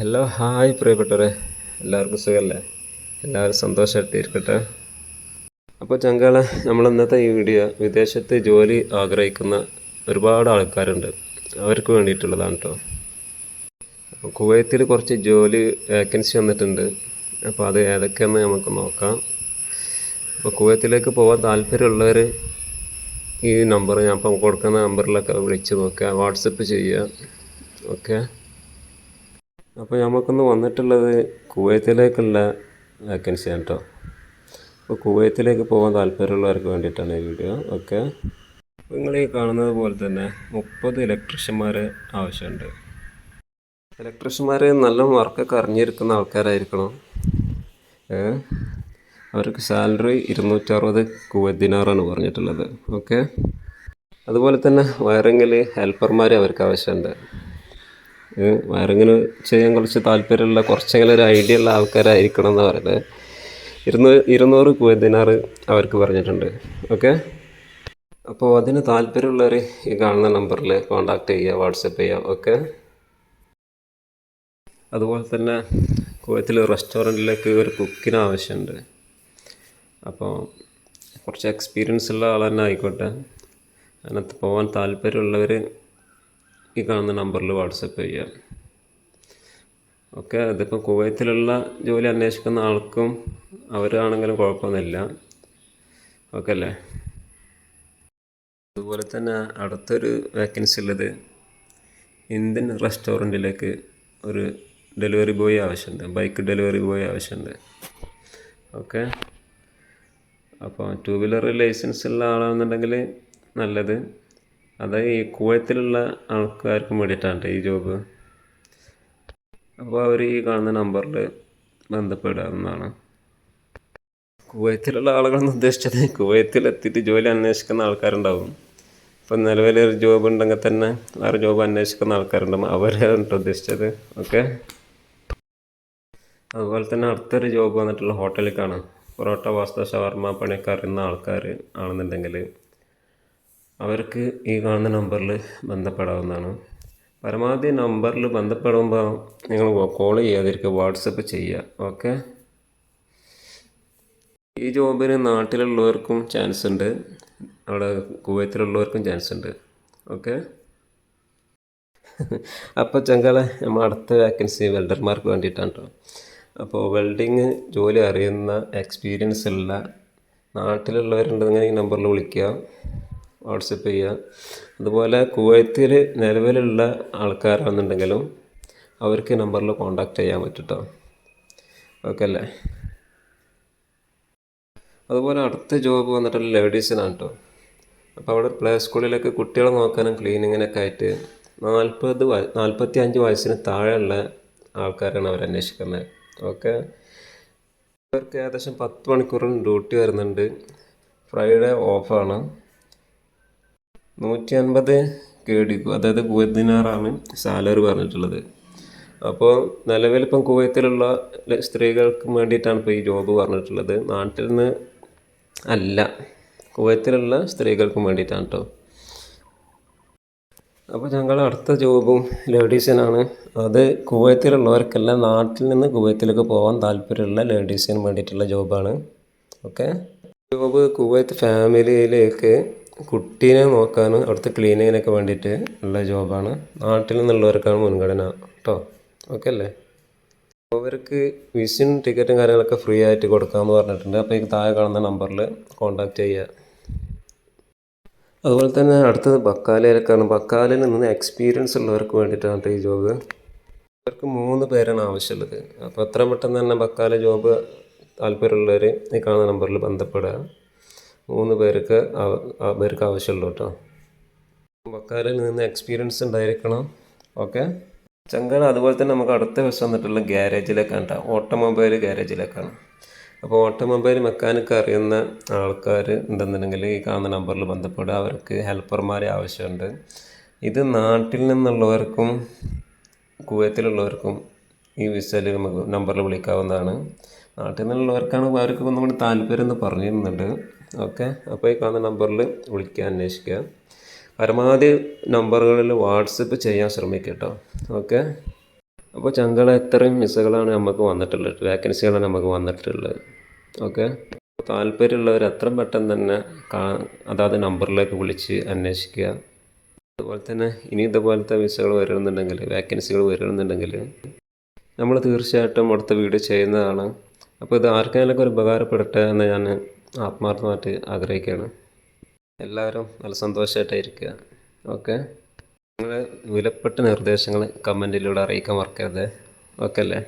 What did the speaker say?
Hello hi പ്രിയപ്പെട്ടവരെ. എല്ലാവർക്കും സുഖമല്ലേ എല്ലാവരും സന്തോഷമായിട്ടിരിക്കട്ടെ അപ്പോൾ ചങ്കാളെ നമ്മൾ ഇന്നത്തെ ഈ വീഡിയോ വിദേശത്ത് ജോലി ആഗ്രഹിക്കുന്ന ഒരുപാട് ആൾക്കാരുണ്ട്. അവർക്ക് വേണ്ടിയിട്ടുള്ളതാണ് കേട്ടോ കുവൈത്തിൽ കുറച്ച് ജോലി വേക്കൻസി വന്നിട്ടുണ്ട്. അപ്പോൾ അത് ഏതൊക്കെയെന്ന് നമുക്ക് നോക്കാം. അപ്പോൾ കുവൈത്തിലേക്ക് പോകാൻ താല്പര്യമുള്ളവർ ഈ നമ്പർ ഞാൻ ഇപ്പം കൊടുക്കുന്ന നമ്പറിലൊക്കെ വിളിച്ച് നോക്കുക വാട്സപ്പ് ചെയ്യുക. ഓക്കെ? അപ്പോൾ നമുക്കൊന്ന് വന്നിട്ടുള്ളത് കുവൈത്തിലേക്കുള്ള വേക്കൻസിയാണ് കേട്ടോ അപ്പോൾ കുവൈത്തിലേക്ക് പോകാൻ താല്പര്യമുള്ളവർക്ക് വേണ്ടിയിട്ടാണ് ഈ വീഡിയോ ഓക്കെ. നിങ്ങൾ ഈ കാണുന്നത് പോലെ തന്നെ മുപ്പത് ഇലക്ട്രീഷ്യന്മാരെ ആവശ്യമുണ്ട്. ഇലക്ട്രീഷ്യന്മാർ നല്ല വർക്കൊക്കെ അറിഞ്ഞിരിക്കുന്ന ആൾക്കാരായിരിക്കണം. അവർക്ക് സാലറി ഇരുന്നൂറ്ററുപത് കുവദിനാറാണ് പറഞ്ഞിട്ടുള്ളത്. ഓക്കെ. അതുപോലെ തന്നെ വയറിങ്ങിൽ ഹെൽപ്പർമാർ അവർക്ക് ആവശ്യമുണ്ട്. വയറിങ്ങിന് ചെയ്യാൻ കുറച്ച് താല്പര്യമുള്ള കുറച്ചെങ്കിലും ഒരു ഐഡിയ ഉള്ള ആൾക്കാരായിരിക്കണം എന്ന് പറയുന്നത് ഇരുന്നൂറ് ഇരുന്നൂറ് കുവൈത്ത് ദിനാറ് അവർക്ക് പറഞ്ഞിട്ടുണ്ട്. ഓക്കെ അപ്പോൾ അതിന് താല്പര്യമുള്ളവർ ഈ കാണുന്ന നമ്പറിൽ കോൺടാക്റ്റ് ചെയ്യുക വാട്സപ്പ് ചെയ്യുക. ഓക്കെ അതുപോലെ തന്നെ കുവൈത്തിൽ റെസ്റ്റോറന്റിലേക്ക് ഒരു കുക്കിന് ആവശ്യമുണ്ട്. അപ്പോൾ കുറച്ച് എക്സ്പീരിയൻസ് ഉള്ള ആൾ തന്നെ ആയിക്കോട്ടെ. അതിനകത്ത് പോകാൻ താല്പര്യമുള്ളവർ ഈ കാണുന്ന നമ്പറിൽ വാട്സപ്പ് ചെയ്യുക. ഓക്കെ അതിപ്പോൾ കുവൈത്തിലുള്ള ജോലി അന്വേഷിക്കുന്ന ആൾക്കും അവരാണെങ്കിലും കുഴപ്പമൊന്നുമില്ല. ഓക്കെ അല്ലേ? അതുപോലെ തന്നെ അടുത്തൊരു വേക്കൻസി ഉള്ളത് ഇന്ത്യൻ റെസ്റ്റോറന്റിലേക്ക് ഒരു ഡെലിവറി ബോയ് ആവശ്യമുണ്ട്. ബൈക്ക് ഡെലിവറി ബോയ് ആവശ്യമുണ്ട്. ഓക്കെ. അപ്പോൾ ടു വീലർ ലൈസൻസ് ഉള്ള ആളാണെന്നുണ്ടെങ്കിൽ നല്ലത്. അത് ഈ കുവൈത്തിലുള്ള ആൾക്കാർക്ക് വേണ്ടിയിട്ടാണ് ഈ ജോബ്. അപ്പോൾ അവർ ഈ കാണുന്ന നമ്പറിൽ ബന്ധപ്പെടാവുന്നതാണ്. കുവൈത്തിലുള്ള ആളുകളെന്ന് ഉദ്ദേശിച്ചത് കുവൈത്തിലെത്തിയിട്ട് ജോലി അന്വേഷിക്കുന്ന ആൾക്കാരുണ്ടാവും. ഇപ്പം നിലവിലൊരു ജോബ് ഉണ്ടെങ്കിൽ തന്നെ വേറെ ജോബ് അന്വേഷിക്കുന്ന ആൾക്കാരുണ്ടാവും. അവരാണ് ഉദ്ദേശിച്ചത്. ഓക്കെ? അതുപോലെ തന്നെ അടുത്തൊരു ജോബ് വന്നിട്ടുള്ള ഹോട്ടലിൽ കാണാം പൊറോട്ട വാസ്ത ഷവർമ്മ പണിയൊക്കെ അറിയുന്ന ആൾക്കാർ ആണെന്നുണ്ടെങ്കിൽ അവർക്ക് ഈ കാണുന്ന നമ്പറിൽ ബന്ധപ്പെടാവുന്നതാണ്. പരമാവധി നമ്പറിൽ ബന്ധപ്പെടുമ്പോൾ നിങ്ങൾ കോൾ ചെയ്യാതിരിക്കുക വാട്സപ്പ് ചെയ്യുക ഓക്കെ? ഈ ജോബിന് നാട്ടിലുള്ളവർക്കും ചാൻസ് ഉണ്ട്. അവിടെ കുവൈത്തിലുള്ളവർക്കും ചാൻസ് ഉണ്ട്. ഓക്കെ? അപ്പോൾ ചങ്കള നമ്മൾ അടുത്ത വേക്കൻസി വെൽഡർമാർക്ക് വേണ്ടിയിട്ടാണ് കേട്ടോ അപ്പോൾ വെൽഡിങ് ജോലി അറിയുന്ന എക്സ്പീരിയൻസ് ഉള്ള നാട്ടിലുള്ളവരുണ്ടെങ്കിൽ ഈ നമ്പറിൽ വിളിക്കുക. വാട്സപ്പ് ചെയ്യുക. അതുപോലെ കുവൈത്തിൽ നിലവിലുള്ള ആൾക്കാരാണെന്നുണ്ടെങ്കിലും അവർക്ക് നമ്പറിൽ കോൺടാക്റ്റ് ചെയ്യാൻ പറ്റും കേട്ടോ ഓക്കെ അല്ലേ അതുപോലെ അടുത്ത ജോബ് വന്നിട്ടുള്ള ലേഡീസിനാണ് കേട്ടോ അപ്പോൾ അവിടെ പ്ലേ സ്കൂളിലൊക്കെ കുട്ടികളെ നോക്കാനും ക്ലീനിങ്ങിനൊക്കെ ആയിട്ട് നാൽപ്പത് നാൽപ്പത്തി അഞ്ച് വയസ്സിന് താഴെയുള്ള ആൾക്കാരാണ് അവർ അന്വേഷിക്കുന്നത്. ഓക്കെ? അവർക്ക് ഏകദേശം പത്ത് മണിക്കൂറിന് ഡ്യൂട്ടി വരുന്നുണ്ട്. ഫ്രൈഡേ ഓഫാണ്. നൂറ്റി അൻപത് കെ അതായത് കുവൈത്തിനാറാണ് സാലറി പറഞ്ഞിട്ടുള്ളത്. അപ്പോൾ നിലവിൽ നിലവിലിപ്പം കുവൈത്തിലുള്ള സ്ത്രീകൾക്ക് വേണ്ടിയിട്ടാണ് ഇപ്പോൾ ഈ ജോബ് പറഞ്ഞിട്ടുള്ളത്. നാട്ടിൽ നിന്ന് അല്ല കുവൈത്തിലുള്ള സ്ത്രീകൾക്കും വേണ്ടിയിട്ടാണ് കേട്ടോ അപ്പോൾ ഞങ്ങൾ അടുത്ത ജോബും ലേഡീസിനാണ്. അത് കുവൈത്തിലുള്ളവർക്കല്ല നാട്ടിൽ നിന്ന് കുവൈത്തിലേക്ക് പോകാൻ താല്പര്യമുള്ള ലേഡീസിന് വേണ്ടിയിട്ടുള്ള ജോബാണ്. ഓക്കെ? ജോബ് കുവൈത്ത് ഫാമിലിയിലേക്ക് കുട്ടീനെ നോക്കാനും അവിടുത്തെ ക്ലീനിങ്ങിനൊക്കെ വേണ്ടിയിട്ട് ഉള്ള ജോബാണ്. നാട്ടിൽ നിന്നുള്ളവർക്കാണ് മുൻഗണന. കേട്ടോ ഓക്കെ അല്ലേ? അവർക്ക് വിസിൻ ടിക്കറ്റും കാര്യങ്ങളൊക്കെ ഫ്രീ ആയിട്ട് കൊടുക്കാമെന്ന് പറഞ്ഞിട്ടുണ്ട്. അപ്പോൾ ഈ താഴെ കാണുന്ന നമ്പറിൽ കോൺടാക്റ്റ് ചെയ്യുക അതുപോലെ തന്നെ അടുത്തത് ബക്കാലയിലേക്കാണ് ബക്കാലയിൽ നിന്ന് എക്സ്പീരിയൻസ് ഉള്ളവർക്ക് വേണ്ടിയിട്ടാണ് ഈ ജോബ് അവർക്ക് മൂന്ന് പേരാണ് ആവശ്യമുള്ളത്. അപ്പോൾ എത്ര പെട്ടെന്ന് തന്നെ ബക്കാല ജോബ് താല്പര്യമുള്ളവർ ഈ കാണുന്ന നമ്പറിൽ ബന്ധപ്പെടുക. മൂന്ന് പേർക്ക് പേർക്ക് ആവശ്യമുള്ളൂ കേട്ടോ. വക്കാലിൽ നിന്ന് എക്സ്പീരിയൻസ് ഉണ്ടായിരിക്കണം. ഓക്കെ ചങ്കട അതുപോലെ തന്നെ നമുക്ക് അടുത്ത ദിവസം വന്നിട്ടുള്ള ഗ്യാരേജിലേക്കാണ് കേട്ടോ. ഓട്ടോമൊബൈൽ ഗ്യാരേജിലേക്കാണ് അപ്പോൾ ഓട്ടോമൊബൈൽ മെക്കാനിക്ക് അറിയുന്ന ആൾക്കാർ ഉണ്ടെന്നുണ്ടെങ്കിൽ ഈ കാണുന്ന നമ്പറിൽ ബന്ധപ്പെടുക. അവർക്ക് ഹെൽപ്പർമാരെ ആവശ്യമുണ്ട്. ഇത് നാട്ടിൽ നിന്നുള്ളവർക്കും കുവൈത്തിലുള്ളവർക്കും ഈ വിസയിൽ നമുക്ക് നമ്പറിൽ വിളിക്കാവുന്നതാണ്. നാട്ടിൽ നിന്നുള്ളവർക്കാണ് അവർക്ക് ഒന്നും കൂടി താല്പര്യം എന്ന് പറഞ്ഞിരുന്നുണ്ട് ഓക്കെ. അപ്പോൾ ഈ കാണുന്ന നമ്പറിൽ വിളിക്കാൻ അന്വേഷിക്കുക. പരമാവധി നമ്പറുകളിൽ വാട്സപ്പ് ചെയ്യാൻ ശ്രമിക്കുക കേട്ടോ ഓക്കെ. അപ്പോൾ ചങ്കള എത്രയും മിസ്സുകളാണ് നമുക്ക് വന്നിട്ടുള്ളത്. വേക്കൻസികളാണ് നമുക്ക് വന്നിട്ടുള്ളത്. ഓക്കെ. താല്പര്യമുള്ളവർ എത്രയും പെട്ടെന്ന് തന്നെ കാ അതാത് നമ്പറിലേക്ക് വിളിച്ച് അന്വേഷിക്കുക. അതുപോലെ തന്നെ ഇനി ഇതുപോലത്തെ വിസകൾ വരുന്നുണ്ടെങ്കിൽ വേക്കൻസികൾ വരുന്നുണ്ടെങ്കിൽ നമ്മൾ തീർച്ചയായിട്ടും അടുത്ത വീഡിയോ ചെയ്യുന്നതാണ്. അപ്പോൾ ഇത് ആർക്കെങ്കിലൊക്കെ ഒരു ഉപകാരപ്പെടട്ടെ എന്ന് ഞാൻ ആത്മാർത്ഥമായിട്ട് ആഗ്രഹിക്കുകയാണ്. എല്ലാവരും നല്ല സന്തോഷമായിട്ടായിരിക്കുക. ഓക്കെ? നിങ്ങളുടെ വിലപ്പെട്ട നിർദ്ദേശങ്ങൾ കമന്റിലൂടെ അറിയിക്കാൻ മറക്കരുത്. ഓക്കെ അല്ലേ?